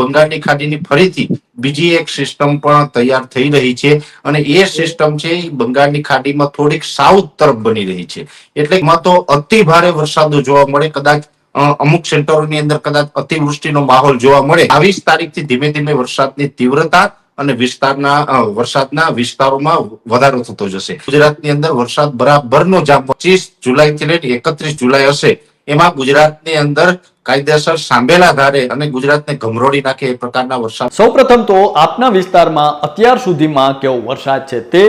બંગાળની ખાડીની ફરીથી બીજી એક સિસ્ટમ પણ તૈયાર થઈ રહી છે અને એ સિસ્ટમ છે એ બંગાળની ખાડીમાં થોડીક સાઉથ તરફ બની રહી છે. એટલે એમાં તો અતિ ભારે વરસાદો જોવા મળે, કદાચ અમુક સેન્ટરોની અંદર કદાચ અતિવૃષ્ટિનો માહોલ જોવા મળે. બાવીસ તારીખથી ધીમે ધીમે વરસાદની તીવ્રતા અને વિસ્તારના વરસાદના વિસ્તારોમાં વધારો થતો જશે. ગુજરાતની અંદર વરસાદ બરાબરનો જામ પચીસ જુલાઈ થી લઈને એકત્રીસ જુલાઈ હશે. એમાં ગુજરાતની અંદર કાયદેસર સાંભેલા ધારે અને ગુજરાતને ગમરોડી નાખે એ પ્રકારના વરસાદ. સૌપ્રથમ તો આપના વિસ્તારમાં અત્યાર સુધીમાં કેવો વરસાદ છે તે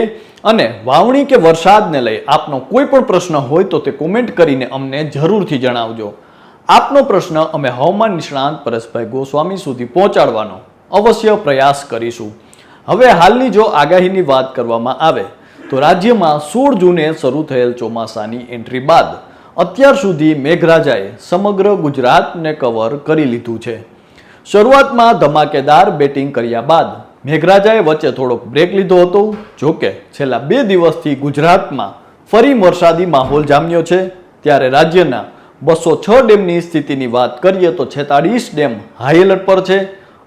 અને વાવણી કે વરસાદને લઈ આપનો કોઈ પણ પ્રશ્ન હોય તો તે કોમેન્ટ કરીને અમને જરૂરથી જણાવજો. આપનો પ્રશ્ન અમે હવામાન નિષ્ણાંત પરેશભાઈ ગોસ્વામી સુધી પહોંચાડવાનો અવશ્ય પ્રયાસ કરીશું. હવે હાલની જો આગાહીની વાત કરવામાં આવે તો રાજ્યમાં સોળ જૂને શરૂ થયેલ ચોમાસાની એન્ટ્રી બાદ અત્યાર સુધી મેઘરાજાએ સમગ્ર ગુજરાતને કવર કરી લીધું છે. શરૂઆતમાં ધમાકેદાર બેટિંગ કર્યા બાદ મેઘરાજાએ વચ્ચે થોડોક બ્રેક લીધો હતો. જો કે છેલ્લા બે દિવસથી ગુજરાતમાં ફરી વરસાદી માહોલ જામ્યો છે. ત્યારે રાજ્યના બસો છ ડેમની સ્થિતિની વાત કરીએ તો છેતાળીસ ડેમ હાઈ એલર્ટ પર છે,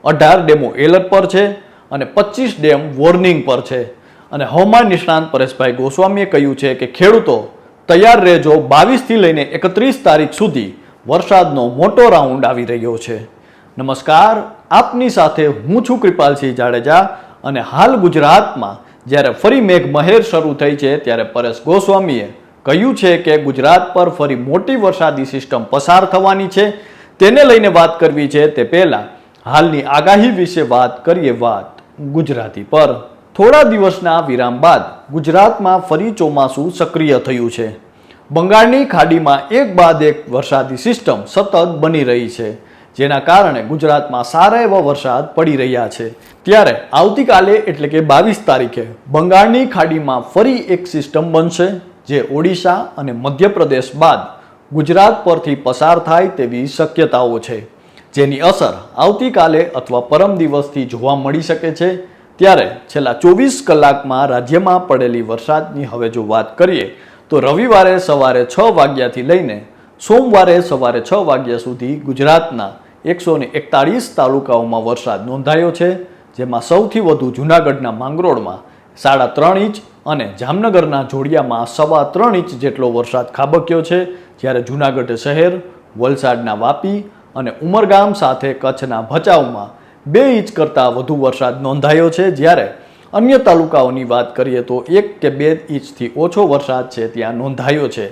અઢાર ડેમો એલર્ટ પર છે અને પચીસ ડેમ વોર્નિંગ પર છે. અને હવામાન નિષ્ણાંત પરેશભાઈ ગોસ્વામીએ કહ્યું છે કે ખેડૂતો તૈયાર રહેજો બાવીસથી લઈને એકત્રીસ તારીખ સુધી વરસાદનો મોટો રાઉન્ડ આવી રહ્યો છે. નમસ્કાર, આપની સાથે હું છું કૃપાલસિંહ જાડેજા અને હાલ ગુજરાતમાં જ્યારે ફરી મેઘ મહેર શરૂ થઈ છે ત્યારે પરેશ ગોસ્વામીએ કહ્યું છે કે ગુજરાત પર ફરી મોટી વરસાદી સિસ્ટમ પસાર થવાની છે. તેને લઈને વાત કરવી છે તે પહેલાં હાલની આગાહી વિશે વાત કરીએ વાત ગુજરાતી પર. થોડા દિવસના વિરામ બાદ ગુજરાતમાં ફરી ચોમાસું સક્રિય થયું છે. બંગાળની ખાડીમાં એક બાદ એક વરસાદી સિસ્ટમ સતત બની રહી છે, જેના કારણે ગુજરાતમાં સારા એવા વરસાદ પડી રહ્યા છે. ત્યારે આવતીકાલે એટલે કે બાવીસ તારીખે બંગાળની ખાડીમાં ફરી એક સિસ્ટમ બનશે, જે ઓડિશા અને મધ્યપ્રદેશ બાદ ગુજરાત પરથી પસાર થાય તેવી શક્યતાઓ છે. જેની અસર આવતીકાલે અથવા પરમ દિવસથી જોવા મળી શકે છે ત્યારે છેલ્લા ચોવીસ કલાકમાં રાજ્યમાં પડેલી વરસાદની હવે જો વાત કરીએ, તો રવિવારે સવારે છ વાગ્યાથી લઈને સોમવારે સવારે છ વાગ્યા સુધી ગુજરાતના એકસો ને એકતાળીસ તાલુકાઓમાં વરસાદ નોંધાયો છે, જેમાં સૌથી વધુ જૂનાગઢના માંગરોળમાં સાડા ત્રણ ઇંચ અને જામનગરના જોડિયામાં સવા ત્રણ ઇંચ જેટલો વરસાદ ખાબક્યો છે, જ્યારે જૂનાગઢ શહેર, વલસાડના વાપી અને ઉમરગામ સાથે કચ્છના ભચાઉમાં બે ઇંચ કરતાં વધુ વરસાદ નોંધાયો છે. જ્યારે અન્ય તાલુકાઓની વાત કરીએ તો એક કે બે ઇંચથી ઓછો વરસાદ છે ત્યાં નોંધાયો છે.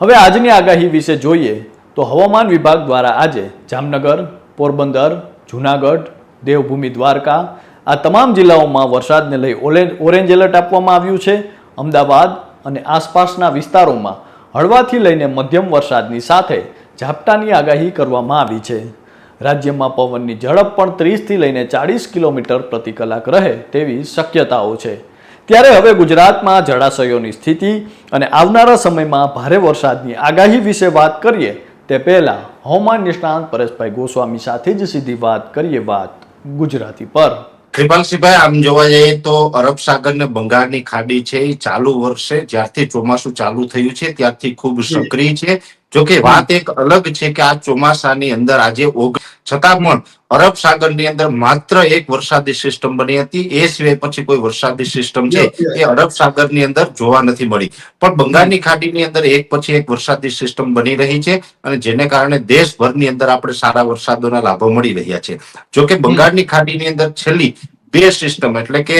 હવે આજની આગાહી વિશે જોઈએ તો હવામાન વિભાગ દ્વારા આજે જામનગર, પોરબંદર, જૂનાગઢ, દેવભૂમિ દ્વારકા, આ તમામ જિલ્લાઓમાં વરસાદને લઈ ઓરેન્જ એલર્ટ આપવામાં આવ્યું છે. અમદાવાદ અને આસપાસના વિસ્તારોમાં હળવાથી લઈને મધ્યમ વરસાદની સાથે ઝાપટાની આગાહી કરવામાં આવી છે. રાજ્યમાં પવનની ઝડપ પણ ત્રીસથી લઈને ચાળીસ કિલોમીટર પ્રતિ કલાક રહે તેવી શક્યતાઓ છે. ત્યારે હવે ગુજરાતમાં જળાશયોની સ્થિતિ અને આવનારા સમયમાં ભારે વરસાદની આગાહી વિશે વાત કરીએ તે પહેલાં હવામાન નિષ્ણાંત પરેશભાઈ ગોસ્વામી સાથે જ સીધી વાત કરીએ વાત ગુજરાતી પર. કૃપાલસિંહભાઈ આમ જોવા જઈએ તો અરબ સાગર ને બંગાળની ખાડી છે એ ચાલુ વર્ષે જ્યારથી ચોમાસું ચાલુ થયું છે ત્યારથી ખૂબ સક્રિય છે. જોકે વાત એક અલગ છે કે આ ચોમાસાની અંદર આજે ઓગ છતાં પણ અરબ સાગરની અંદર માત્ર એક વરસાદી સિસ્ટમ બની હતી. એ સિવાય પછી કોઈ વરસાદી સિસ્ટમ છે એ અરબ સાગરની અંદર જોવા નથી મળી. પણ બંગાળની ખાડીની અંદર એક પછી એક વરસાદી સિસ્ટમ બની રહી છે અને જેને કારણે દેશભરની અંદર આપણે સારા વરસાદોના લાભો મળી રહ્યા છે. જોકે બંગાળની ખાડીની અંદર છેલ્લી બે સિસ્ટમ એટલે કે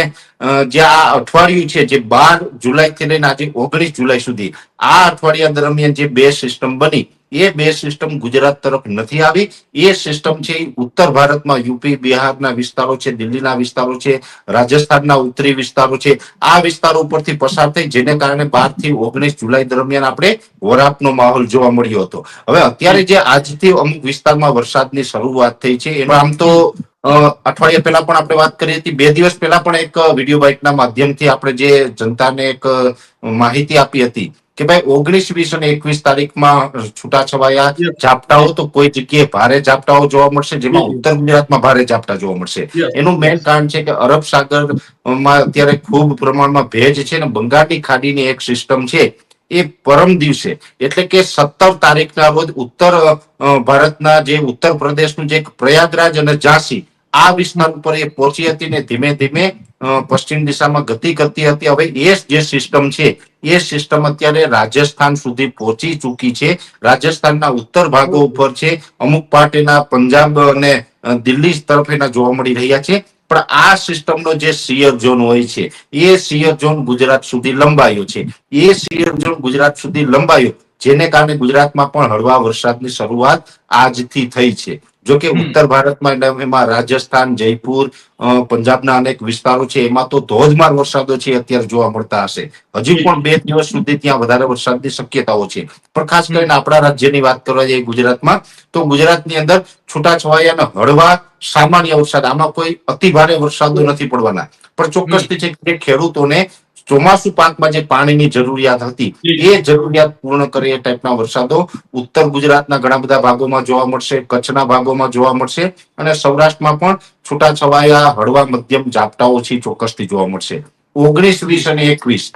જે આ અઠવાડિયું છે, જે બાર જુલાઈ થી લઈને આજે ઓગણીસ જુલાઈ સુધી, આ અઠવાડિયા દરમિયાન જે બે સિસ્ટમ બની, એ બે સિસ્ટમ ગુજરાત તરફ નથી આવી. એ સિસ્ટમ છે ઉત્તર ભારતમાં યુપી, બિહારના વિસ્તારો છે, દિલ્હીના વિસ્તારો છે, રાજસ્થાનના ઉત્તરી વિસ્તારો છે. આ વિસ્તારો ઉપરથી પસાર થઈ, જેને કારણે બારથી ઓગણીસ જુલાઈ દરમિયાન આપણે વરાપનો માહોલ જોવા મળ્યો હતો. હવે અત્યારે જે આજથી અમુક વિસ્તારમાં વરસાદની શરૂઆત થઈ છે એમાં આમ તો અઠવાડિયા પહેલા પણ આપણે વાત કરી હતી. બે દિવસ પહેલા પણ એક વીડિયો બાઇકના માધ્યમથી આપણે જે જનતાને એક માહિતી આપી હતી કે ભાઈ ઓગણીસ વીસ અને એકવીસ તારીખમાં છૂટાછવાયા ઝાપટાઓ તો કોઈ જગ્યાએ ભારે ઝાપટાઓ જોવા મળશે જેમાં ઉત્તર ગુજરાતમાં ભારે ઝાપટા જોવા મળશે. એનું મેઇન કારણ છે કે અરબ સાગરમાં અત્યારે ખૂબ પ્રમાણમાં ભેજ છે અને બંગાળની ખાડીની એક સિસ્ટમ છે એ પરમ દિવસે. એટલે કે સત્તર તારીખના રોજ ઉત્તર ભારતના જે ઉત્તર પ્રદેશનું જે એક પ્રયાગરાજ અને ઝાંસી આ વિસ્તાર ઉપર એ પહોંચી હતી ને ધીમે ધીમે પશ્ચિમ દિશામાં ગતિ કરતી હતી. હવે એ જે સિસ્ટમ છે, એ સિસ્ટમ અત્યારે રાજસ્થાન સુધી પહોંચી ચૂકી છે. રાજસ્થાનના ઉત્તર ભાગો ઉપર છે, અમુક પાર્ટ પંજાબ અને દિલ્હી તરફ એના જોવા મળી રહ્યા છે. પણ આ સિસ્ટમનો જે સિયર ઝોન હોય છે, એ સિયર ઝોન ગુજરાત સુધી લંબાયો છે. એ સિયર ઝોન ગુજરાત સુધી લંબાયો, જેને કારણે ગુજરાતમાં પણ હળવા વરસાદની શરૂઆત આજથી થઈ છે. જો કે ઉત્તર ભારતમાં એમાં રાજસ્થાન જયપુર પંજાબના અનેક વિસ્તારો છે. એમાં તો ધોધમાર વરસાદો છે અત્યારે જોવા મળતા હશે. હજી પણ બે દિવસ સુધી ત્યાં વધારે વરસાદની શક્યતાઓ છે. પણ ખાસ કરીને આપણા રાજ્યની વાત કરવા જઈએ ગુજરાતમાં તો ગુજરાતની અંદર છૂટાછવાયા અને હળવા સામાન્ય વરસાદ આમાં કોઈ અતિ ભારે વરસાદો નથી પડવાના. પણ ચોક્કસથી છે કે ખેડૂતોને ચોમાસુ પાકમાં જે પાણીની જરૂરિયાત હતી એ જરૂરિયાત પૂર્ણ કરે એ ટાઈપના વરસાદો ઉત્તર ગુજરાતના ઘણા બધા ભાગોમાં જોવા મળશે કચ્છના ભાગોમાં જોવા મળશે અને સૌરાષ્ટ્રમાં પણ છૂટાછવાયા હળવા મધ્યમ ઝાપટાઓ છે ચોક્કસથી જોવા મળશે. ઓગણીસ વીસ અને એકવીસ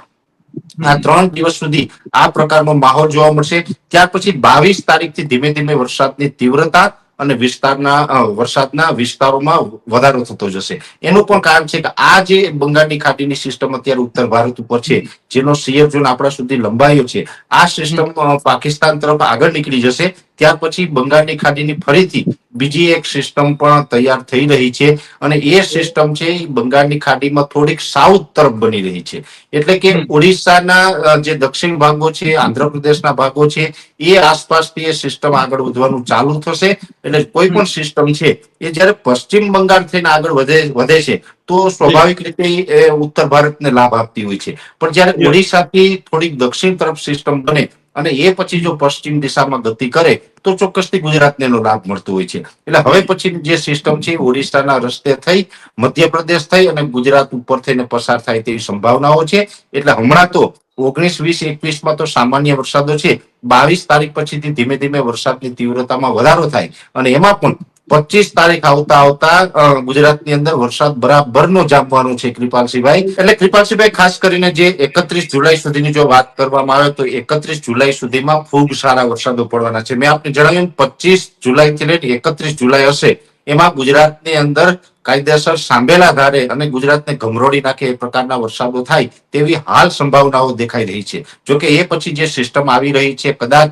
આ ત્રણ દિવસ સુધી આ પ્રકારનો માહોલ જોવા મળશે. ત્યાર પછી બાવીસ તારીખથી ધીમે ધીમે વરસાદની તીવ્રતા અને વિસ્તારના વરસાદના વિસ્તારોમાં વધારો થતો જશે. એનું પણ કારણ છે કે આ જે બંગાળની ખાડીની સિસ્ટમ અત્યારે ઉત્તર ભારત ઉપર છે, જેનો સિયર ઝોન આપણા સુધી લંબાયો છે, આ સિસ્ટમ પાકિસ્તાન તરફ આગળ નીકળી જશે. ત્યાર પછી બંગાળની ખાડીની ફરીથી બીજી એક સિસ્ટમ પણ તૈયાર થઈ રહી છે અને એ સિસ્ટમ છે એ બંગાળની ખાડીમાં થોડીક સાઉથ તરફ બની રહી છે. એટલે કે ઓડિશાના જે દક્ષિણ ભાગો છે આંધ્રપ્રદેશના ભાગો છે એ આસપાસથી એ સિસ્ટમ આગળ વધવાનું ચાલુ થશે. એટલે કોઈ પણ સિસ્ટમ છે એ જ્યારે પશ્ચિમ બંગાળ થઈને આગળ વધે વધે છે તો સ્વાભાવિક રીતે એ ઉત્તર ભારતને લાભ આપતી હોય છે. પણ જ્યારે ઓડિશાથી થોડીક દક્ષિણ તરફ સિસ્ટમ બને અને એ પછી જો પશ્ચિમ દિશામાં ગતિ કરે, તો ચોક્કસથી ગુજરાતને એનો લાભ મળતો હોય છે. એટલે હવે પછી જે સિસ્ટમ છે, ઓડિશાના રસ્તે થઈ, મધ્યપ્રદેશ થઈ અને ગુજરાત ઉપર થઈને પસાર થાય તેવી સંભાવનાઓ છે. એટલે હમણાં તો ઓગણીસ, વીસ એકવીસમાં તો સામાન્ય વરસાદો છે. બાવીસ તારીખ પછીથી ધીમે ધીમે વરસાદની તીવ્રતામાં વધારો થાય. અને એમાં પણ પચીસ તારીખ આવતા આવતા ગુજરાતની અંદર વરસાદ બરાબરનો જામવાનો છે કૃપાલસિંહભાઈ. એટલે કૃપાલસિંહભાઈ, ખાસ કરીને જે એકત્રીસ જુલાઈ સુધીની જો વાત કરવામાં આવે, તો એકત્રીસ જુલાઈ સુધીમાં ખૂબ સારા વરસાદો પડવાના છે. મેં આપને જણાવ્યું પચીસ જુલાઈથી લઈને એકત્રીસ જુલાઈ હશે, એમાં ગુજરાતની અંદર કાયદેસર સાંભેલા ધારે અને ગુજરાતને ગમરોડી નાખે એ પ્રકારના વરસાદો થાય તેવી હાલ સંભાવનાઓ દેખાઈ રહી છે. જોકે એ પછી જે સિસ્ટમ આવી રહી છે, કદાચ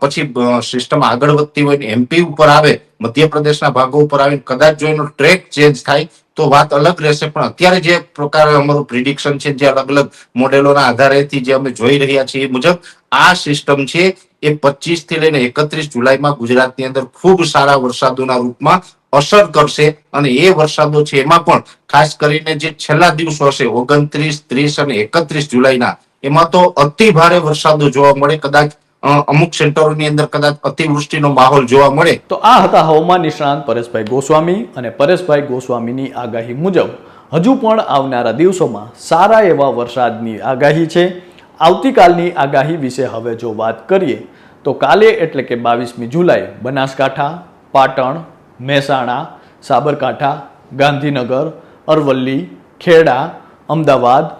પછી સિસ્ટમ આગળ વધતી હોય ને એમપી ઉપર આવે, મધ્યપ્રદેશના ભાગો ઉપર આવીને કદાચ જો એનો ટ્રેક ચેન્જ થાય, તો વાત અલગ રહેશે. પણ અત્યારે જે પ્રકારે અમારું પ્રિડિક્શન છે, જે અલગ અલગ મોડેલોના આધારેથી જે અમે જોઈ રહ્યા છીએ એ મુજબ, આ સિસ્ટમ છે એ પચીસથી લઈને એકત્રીસ જુલાઈમાં ગુજરાતની અંદર ખૂબ સારા વરસાદોના રૂપમાં અસર કરશે. અને એ વરસાદો છે એમાં પણ ખાસ કરીને જે છેલ્લા દિવસો હશે, ઓગણત્રીસ, ત્રીસ અને એકત્રીસ જુલાઈના, એમાં તો અતિ ભારે વરસાદો જોવા મળે. કદાચ અમુક સેન્ટરોની અંદર કદાચ અતિવૃષ્ટિનો માહોલ જોવા મળે. તો આ હતા હવામાન નિષ્ણાંત પરેશભાઈ ગોસ્વામી અને પરેશભાઈ ગોસ્વામીની આગાહી મુજબ હજુ પણ આવનારા દિવસોમાં સારા એવા વરસાદની આગાહી છે. આવતીકાલની આગાહી વિશે હવે જો વાત કરીએ, તો કાલે એટલે કે બાવીસમી જુલાઈ બનાસકાંઠા, પાટણ, મહેસાણા, સાબરકાંઠા, ગાંધીનગર, અરવલ્લી, ખેડા, અમદાવાદ,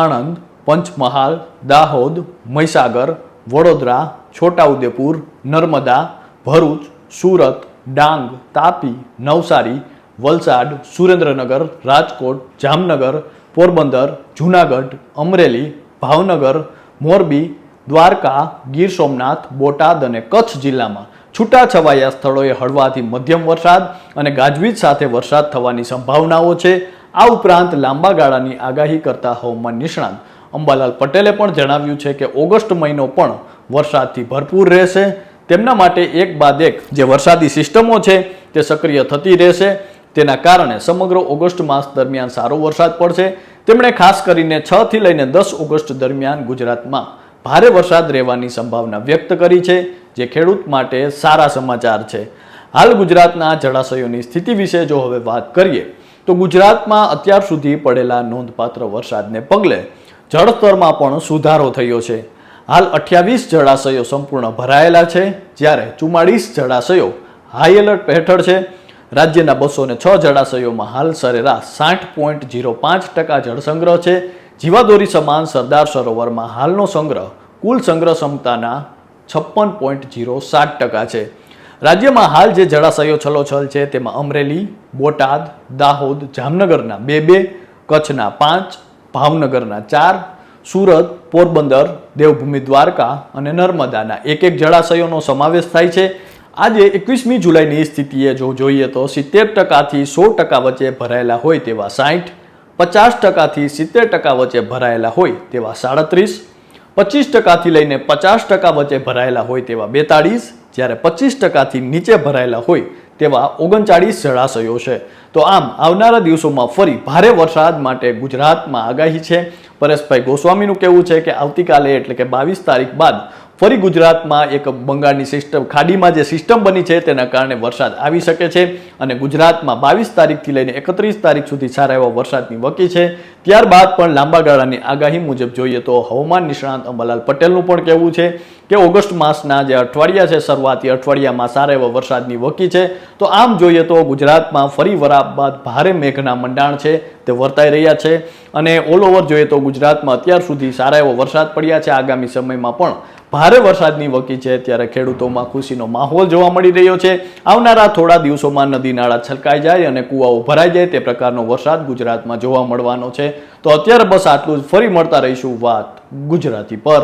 આણંદ, પંચમહાલ, દાહોદ, મહીસાગર, વડોદરા છોટાઉદેપુર, નર્મદા, ભરૂચ, સુરત, ડાંગ, તાપી, નવસારી, વલસાડ, સુરેન્દ્રનગર, રાજકોટ, જામનગર, પોરબંદર, જૂનાગઢ, અમરેલી, ભાવનગર, મોરબી, દ્વારકા, ગીર સોમનાથ, બોટાદ અને કચ્છ જિલ્લામાં છૂટાછવાયા સ્થળોએ હળવાથી મધ્યમ વરસાદ અને ગાજવીજ સાથે વરસાદ થવાની સંભાવનાઓ છે. આ ઉપરાંત લાંબા ગાળાની આગાહી કરતા હવામાન નિષ્ણાંત અંબાલાલ પટેલે પણ જણાવ્યું છે કે ઓગસ્ટ મહિનો પણ વરસાદથી ભરપૂર રહેશે. તેમના માટે એક બાદ એક જે વરસાદી સિસ્ટમો છે તે સક્રિય થતી રહેશે. તેના કારણે સમગ્ર ઓગસ્ટ માસ દરમિયાન સારો વરસાદ પડશે. તેમણે ખાસ કરીને છ થી લઈને દસ ઓગસ્ટ દરમિયાન ગુજરાતમાં ભારે વરસાદ રહેવાની સંભાવના વ્યક્ત કરી છે, જે ખેડૂત માટે સારા સમાચાર છે. હાલ ગુજરાતના જળાશયોની સ્થિતિ વિશે જો હવે વાત કરીએ, તો ગુજરાતમાં અત્યાર સુધી પડેલા નોંધપાત્ર વરસાદને પગલે જળસ્તરમાં પણ સુધારો થયો છે. હાલ અઠ્યાવીસ જળાશયો સંપૂર્ણ ભરાયેલા છે, જ્યારે ચુમ્માળીસ જળાશયો હાઈ એલર્ટ હેઠળ છે. રાજ્યના બસો ને છ જળાશયોમાં હાલ સરેરાશ સાઠ પોઈન્ટ જીરો પાંચ ટકા જળસંગ્રહ છે. જીવાદોરી સમાન સરદાર સરોવરમાં હાલનો સંગ્રહ કુલ સંગ્રહ ક્ષમતાના છપ્પન પોઈન્ટ જીરો સાત ટકા છે. રાજ્યમાં હાલ જે જળાશયો છલોછલ છે, તેમાં અમરેલી, બોટાદ, દાહોદ, જામનગરના બે બે, કચ્છના પાંચ, ભાવનગરના ચાર સુરત, પોરબંદર, દેવભૂમિ, દ્વારકા અને નર્મદાના એક એક જળાશયોનો સમાવેશ થાય છે. આજે એકવીસમી જુલાઈની સ્થિતિએ જો જોઈએ તો સિત્તેર ટકાથી સો ટકા વચ્ચે ભરાયેલા હોય તેવા સાહીઠ પચાસ ટકાથી સિત્તેર ટકા વચ્ચે ભરાયેલા હોય તેવા સાડત્રીસ, પચીસ ટકાથી લઈને પચાસ ટકા વચ્ચે ભરાયેલા હોય તેવા બેતાળીસ, જ્યારે પચીસ ટકાથી નીચે ભરાયેલા હોય તેવા ઓગણચાળીસ જળાશયો છે. તો આમ, આવનારા દિવસોમાં ફરી ભારે વરસાદ માટે ગુજરાતમાં આગાહી છે. પરેશભાઈ ગોસ્વામીનું કહેવું છે કે આવતીકાલે એટલે કે બાવીસ તારીખ બાદ ફરી ગુજરાતમાં એક બંગાળની સિસ્ટમ, ખાડીમાં જે સિસ્ટમ બની છે તેના કારણે વરસાદ આવી શકે છે અને ગુજરાતમાં બાવીસ તારીખથી લઈને એકત્રીસ તારીખ સુધી સારા એવા વરસાદની વકી છે. ત્યારબાદ પણ લાંબા ગાળાની આગાહી મુજબ જોઈએ તો હવામાન નિષ્ણાંત અંબાલાલ પટેલનું પણ કહેવું છે કે ઓગસ્ટ માસના જે અઠવાડિયા છે, શરૂઆતી અઠવાડિયામાં સારા એવા વરસાદની વકી છે. તો આમ જોઈએ તો ગુજરાતમાં ફરી વરાપ બાદ ભારે મેઘના મંડાણ છે, તે વર્તાઈ રહ્યા છે અને ઓલ ઓવર જોઈએ તો ગુજરાતમાં અત્યાર સુધી સારા એવો વરસાદ પડ્યા છે. આગામી સમયમાં પણ ભારે વરસાદની વકી છે ત્યારે ખેડૂતોમાં ખુશીનો માહોલ જોવા મળી રહ્યો છે. આવનારા થોડા દિવસોમાં નદી નાળા છલકાઈ જાય અને કૂવાઓ ભરાઈ જાય તે પ્રકારનો વરસાદ ગુજરાતમાં જોવા મળવાનો છે. તો અત્યારે બસ આટલું જ. ફરી મળતા રહીશું વાત ગુજરાતી પર.